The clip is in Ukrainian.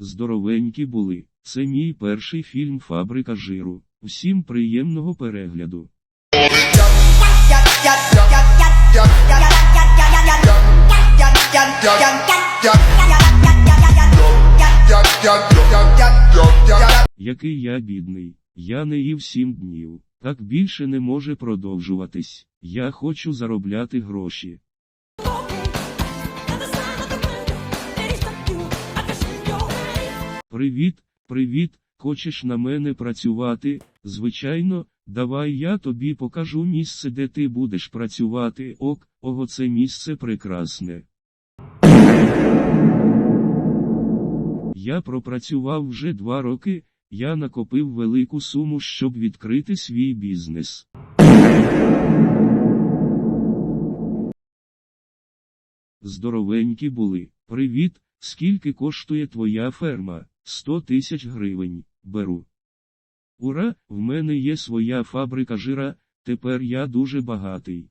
Здоровенькі були. Це мій перший фільм Фабрика жиру. Всім приємного перегляду. Який я бідний. Я не їв сім днів. Так більше не може продовжуватись. Я хочу заробляти гроші. Привіт, привіт, хочеш на мене працювати? Звичайно, давай я тобі покажу місце, де ти будеш працювати. Ок, ого, це місце прекрасне. Я пропрацював вже два роки, я накопив велику суму, щоб відкрити свій бізнес. Здоровенькі були. Привіт, скільки коштує твоя ферма? 100 тисяч гривень. Беру. Ура, в мене є своя фабрика жира, тепер я дуже багатий.